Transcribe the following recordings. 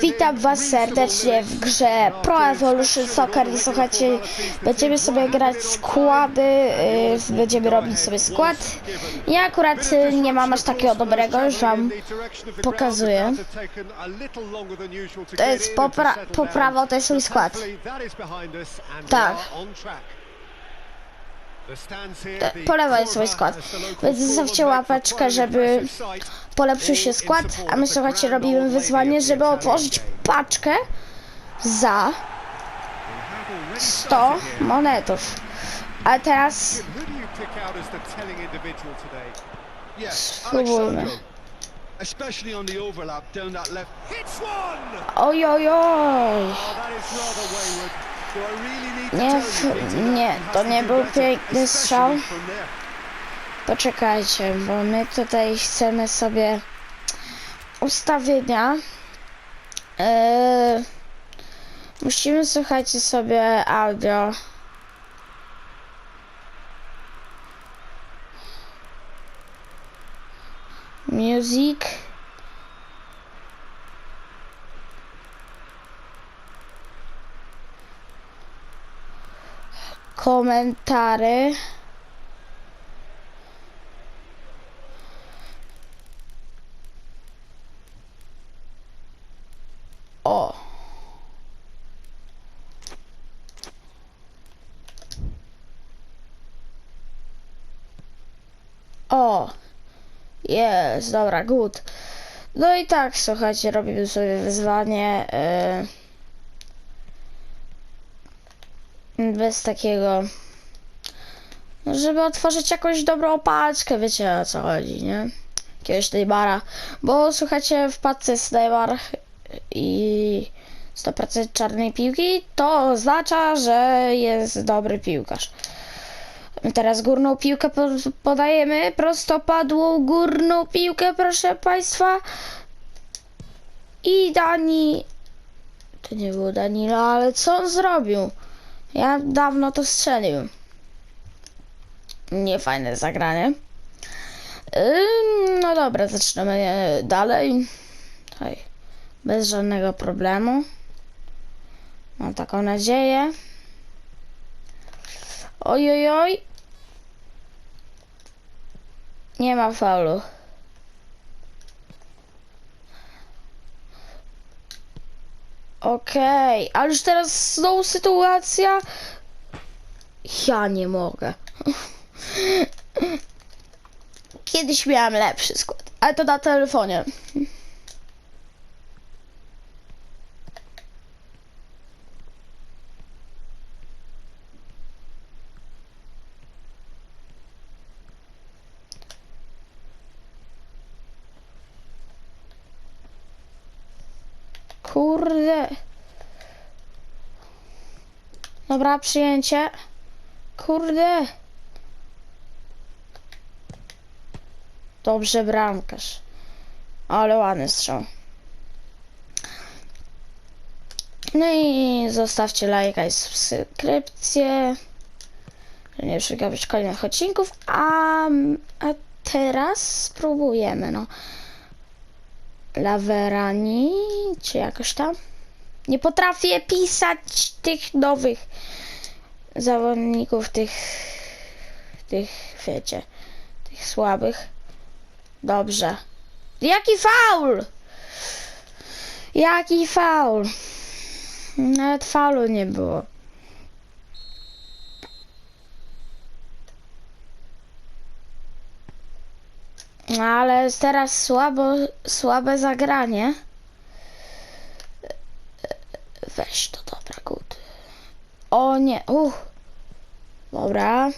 Witam Was serdecznie w grze Pro Evolution Soccer i słuchajcie, będziemy sobie grać składy, yy, będziemy robić sobie skład. Ja akurat y, nie mam aż takiego dobrego, już Wam pokazuję. To jest popra poprawa, to jest mój skład. Tak. Te- Po lewej jest swój skład. Więc zostawcie łapeczkę, żeby Polepszył się skład, a my słuchajcie, robimy wyzwanie, żeby otworzyć paczkę za 100 monetów. A teraz spróbujmy. Oj, oj, oj. Nie, nie, to nie był piękny strzał. Poczekajcie, bo my tutaj chcemy sobie ustawienia. Eee, musimy słuchajcie sobie audio. Music. Komentary. O. O. Jest, dobra, good. No i tak, słuchajcie, robimy sobie wyzwanie. Yy, bez takiego. no, Żeby otworzyć jakąś dobrą paczkę, wiecie o co chodzi, nie? Jakiegoś Neymara. Bo słuchajcie, w paczce jest Neymar i 100% czarnej piłki, to oznacza, że jest dobry piłkarz. Teraz górną piłkę po- podajemy, prostopadłą górną piłkę, proszę Państwa. I Dani... To nie było Danilo, ale co on zrobił? Ja dawno to strzelił. Niefajne zagranie. Ym, no dobra, zaczynamy e, dalej. Tutaj bez żadnego problemu. Mam taką nadzieję. Oj, oj, oj. Nie ma faulu. Okej, ale już teraz znowu sytuacja. Ja nie mogę. Kiedyś miałem lepszy skład, ale to na telefonie. Kurde. Dobra, przyjęcie. Kurde. Dobrze, bramkarz. Ale ładny strzał. No i zostawcie lajka i subskrypcję. Nie przegapić kolejnych odcinków. A, a teraz spróbujemy, no. Laverani, czy jakoś tam. Nie potrafię pisać tych nowych zawodników, tych, tych, wiecie, tych słabych. Dobrze. Jaki faul! Jaki faul! Nawet faulu nie było. Ale teraz słabo, słabe zagranie. Weź to, dobra, good. O nie, uch. Dobra.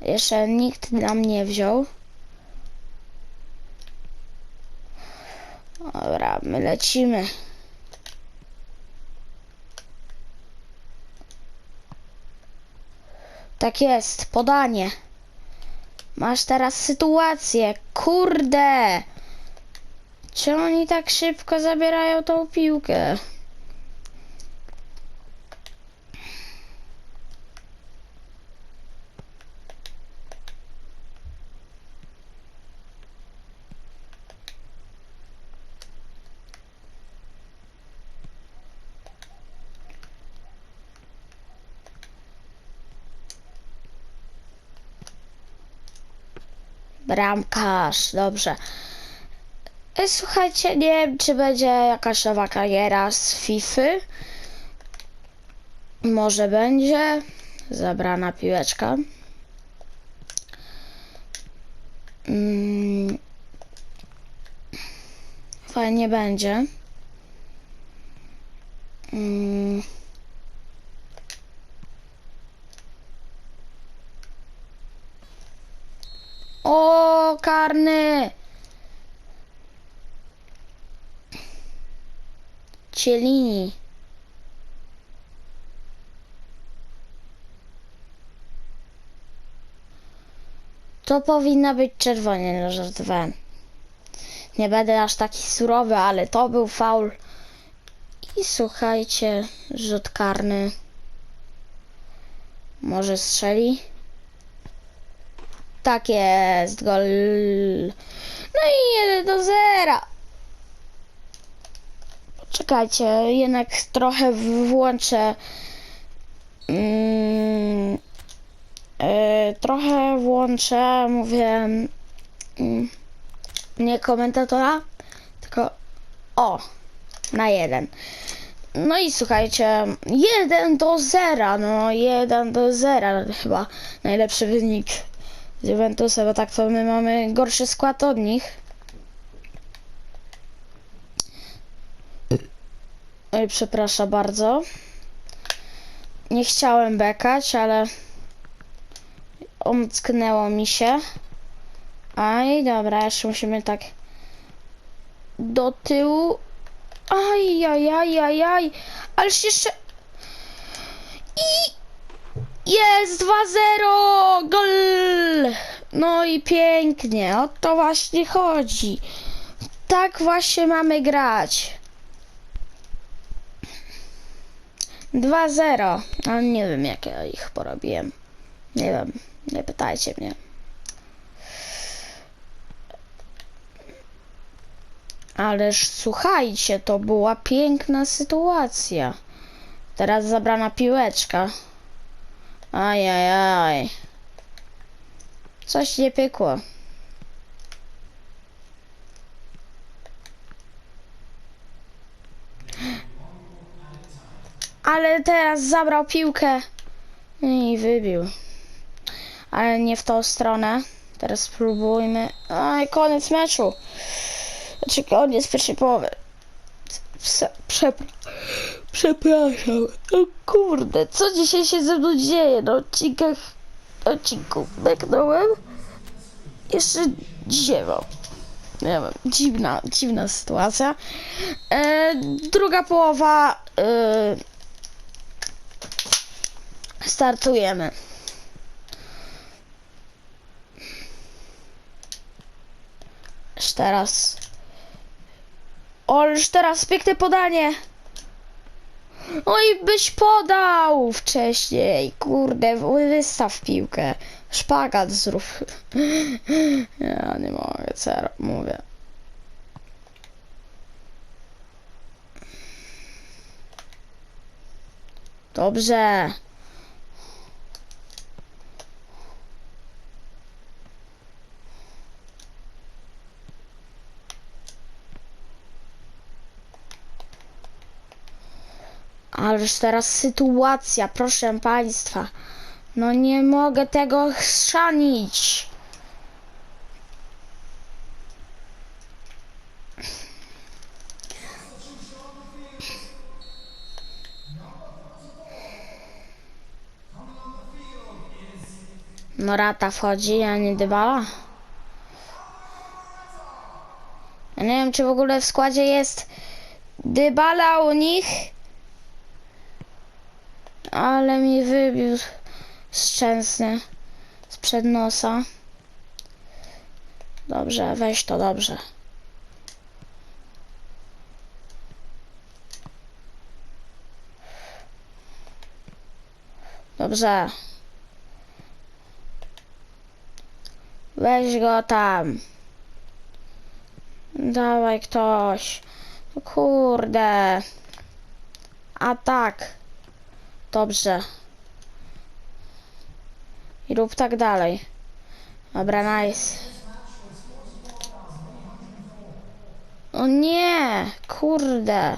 Jeszcze nikt nam nie wziął. Dobra, my lecimy. Tak jest, podanie. Masz teraz sytuację. Kurde! Czy oni tak szybko zabierają tą piłkę? Bramkarz, dobrze. E, Słuchajcie, nie wiem, czy będzie jakaś nowa kariera z FIFA. Może będzie. Zabrana piłeczka. Mm. Fajnie będzie. Mm. O, karny! Cielini. To powinno być czerwone, no żartowałem. Nie będę aż taki surowy, ale to był faul. I słuchajcie, rzut karny. Może strzeli? Tak jest, gol. No i 1 do 0. Czekajcie, jednak trochę włączę. E, trochę włączę, mówię. Mm, nie komentatora, tylko o, na jeden. No i słuchajcie, 1 do 0, no 1 do 0 chyba najlepszy wynik z Juventusem, bo tak to my mamy gorszy skład od nich. Oj, przepraszam bardzo. Nie chciałem bekać, ale omcknęło mi się. Aj, dobra, jeszcze musimy tak do tyłu. Aj, aj, aj, aj, aj. Ależ jeszcze... Jest 2-0! Gol! No i pięknie, o to właśnie chodzi. Tak właśnie mamy grać. 2-0. Ale nie wiem, jak ja ich porobiłem. Nie wiem, nie pytajcie mnie. Ależ słuchajcie, to była piękna sytuacja. Teraz zabrana piłeczka. Ajajaj. Coś nie pykło. Ale teraz zabrał piłkę i wybił. Ale nie w tą stronę. Teraz spróbujmy. Aj, koniec meczu. Znaczy koniec pierwszej połowy. Prze- Przepra- przepraszam. O kurde, co dzisiaj się ze mną dzieje na odcinkach, odcinku beknąłem? Jeszcze ziewam. Nie wiem, dziwna, dziwna sytuacja. E, druga połowa. E, startujemy. Już teraz. O, już teraz piękne podanie. Oj, byś podał wcześniej. Kurde, wystaw piłkę. Szpagat zrób. Ja nie mogę, co ja ro- mówię. Dobrze. Ależ teraz sytuacja, proszę państwa. No nie mogę tego chrzanić. Morata wchodzi, a nie Dybala. Ja nie wiem, czy w ogóle w składzie jest Dybala u nich. Ale mi wybił szczęsny sprzed nosa. Dobrze, weź to dobrze. Dobrze. Weź go tam. Dawaj ktoś. Kurde. A tak. Dobrze. I rób tak dalej. Dobra, nice. O nie, kurde.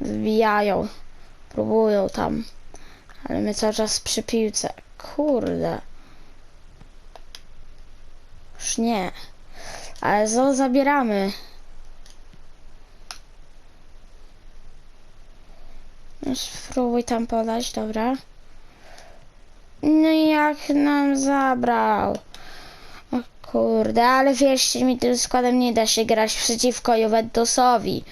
Zbijają. Próbują tam. Ale my cały czas przy piłce. Kurde. Już nie. Ale zo zabieramy. No, Spróbuj tam podać, dobra. No i jak nam zabrał? O kurde, ale wierzcie mi, tym składem nie da się grać przeciwko Juventusowi.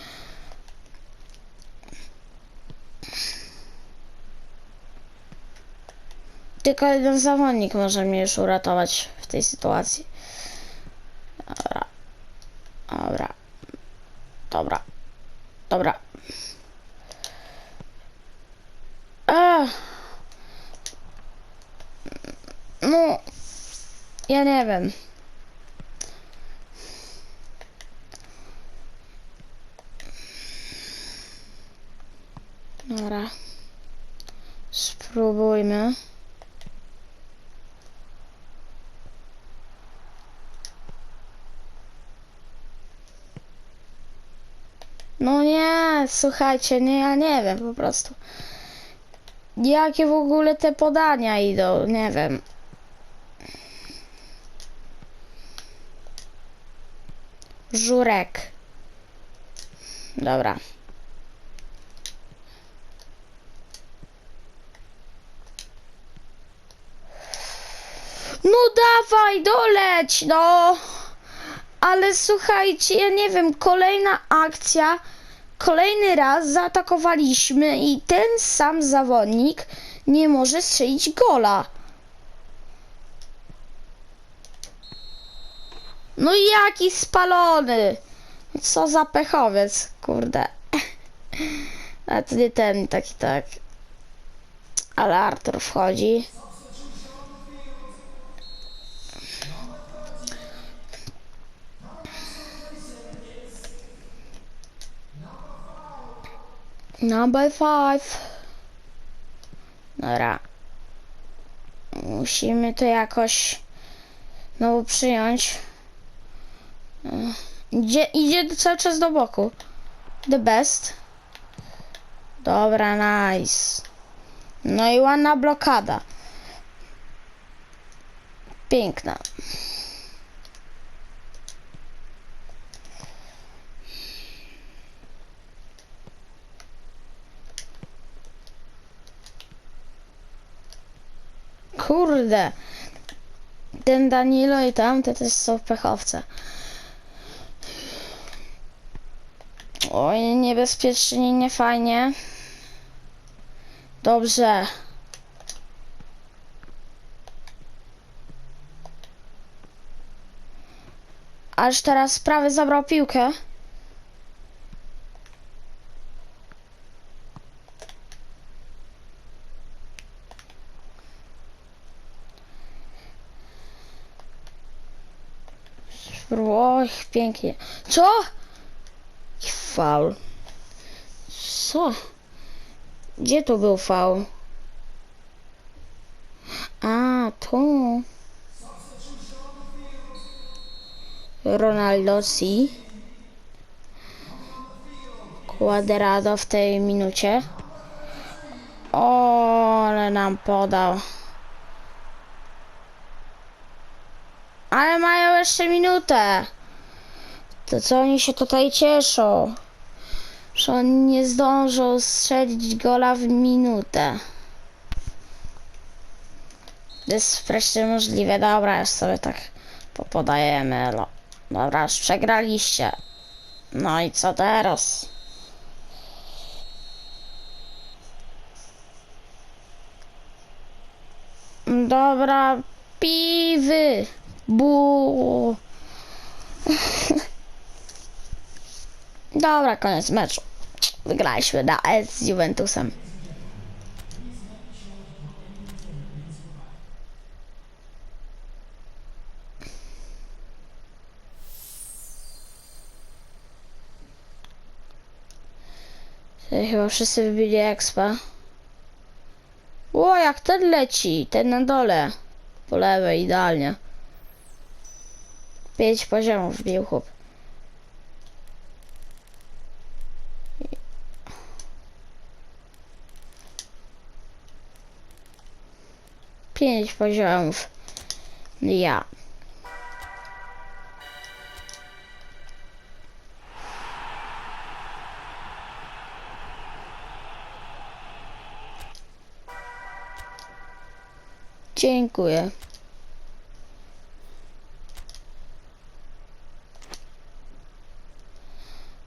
Tylko jeden zawodnik może mnie już uratować w tej sytuacji. Dobra. Dobra. Dobra. Dobra. Ech. No, ja nie wiem. Dobra. Spróbujmy. No nie, słuchajcie, nie, ja nie wiem po prostu. Jakie w ogóle te podania idą, nie wiem. Żurek. Dobra. No dawaj, doleć, no. Ale słuchajcie, ja nie wiem, kolejna akcja, kolejny raz zaatakowaliśmy i ten sam zawodnik nie może strzelić gola. No jaki spalony. Co za pechowiec, kurde. A to nie ten, taki tak. Ale Artur wchodzi. Number five. Dobra. Musimy to jakoś znowu przyjąć. Idzie, idzie cały czas do boku. The best. Dobra, nice. No i ładna blokada. Piękna. Kurde. Ten Danilo i tamte też są pechowce. Oj, niebezpiecznie, nie fajnie. Dobrze. Aż teraz prawy zabrał piłkę. Oj, pięknie. Co? Faul. Co? Gdzie to był faul? A, tu. Ronaldo si. Quadrado w tej minucie. O, ale nam podał. Ale mają jeszcze minutę. To co oni się tutaj cieszą? Że oni nie zdążą strzelić gola w minutę. To jest wreszcie możliwe. Dobra, już sobie tak popodajemy. Dobra, już przegraliście. No i co teraz? Dobra, piwy. Bu. Dobra, koniec meczu. Wygraliśmy na S z Juventusem. Chyba wszyscy wybili expa. O, jak ten leci, ten na dole. Po lewej, idealnie. Pięć poziomów wbił chłop. Pięć poziomów. Ja. Dziękuję.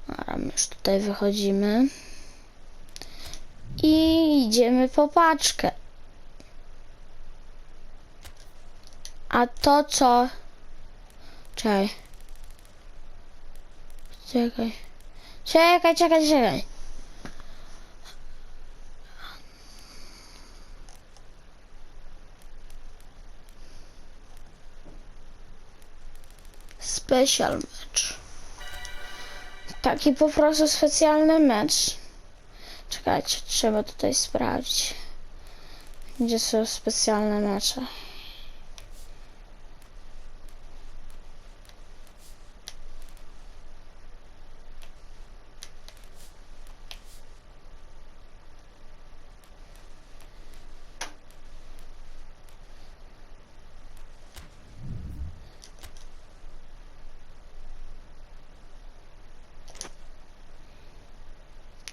Dobra, my już tutaj wychodzimy. I idziemy po paczkę. A to co? Czekaj. Czekaj. Czekaj, czekaj, czekaj. Special match. Taki po prostu specjalny mecz. Czekajcie, trzeba tutaj sprawdzić. Gdzie są specjalne mecze?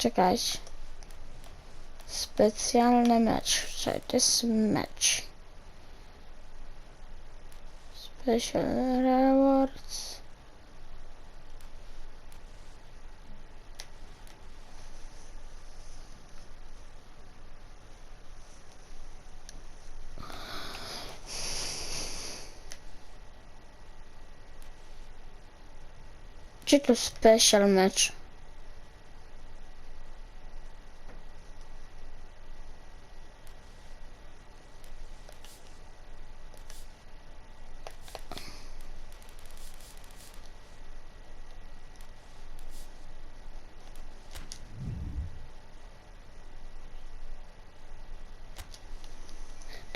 Czekajcie. Specjalny mecz. Czekaj, to jest mecz. Special rewards. Gdzie tu special mecz?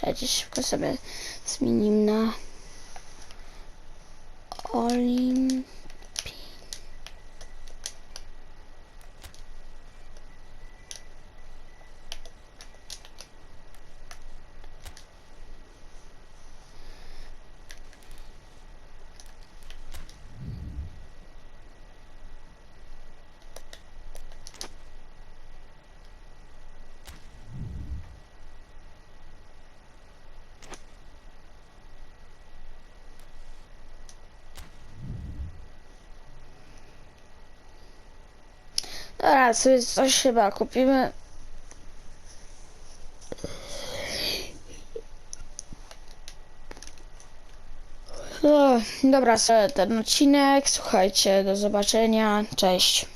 Czekajcie, szybko sobie zmienimy na Olim. Dobra, sobie coś chyba kupimy. No, dobra, sobie ten odcinek. Słuchajcie, do zobaczenia. Cześć.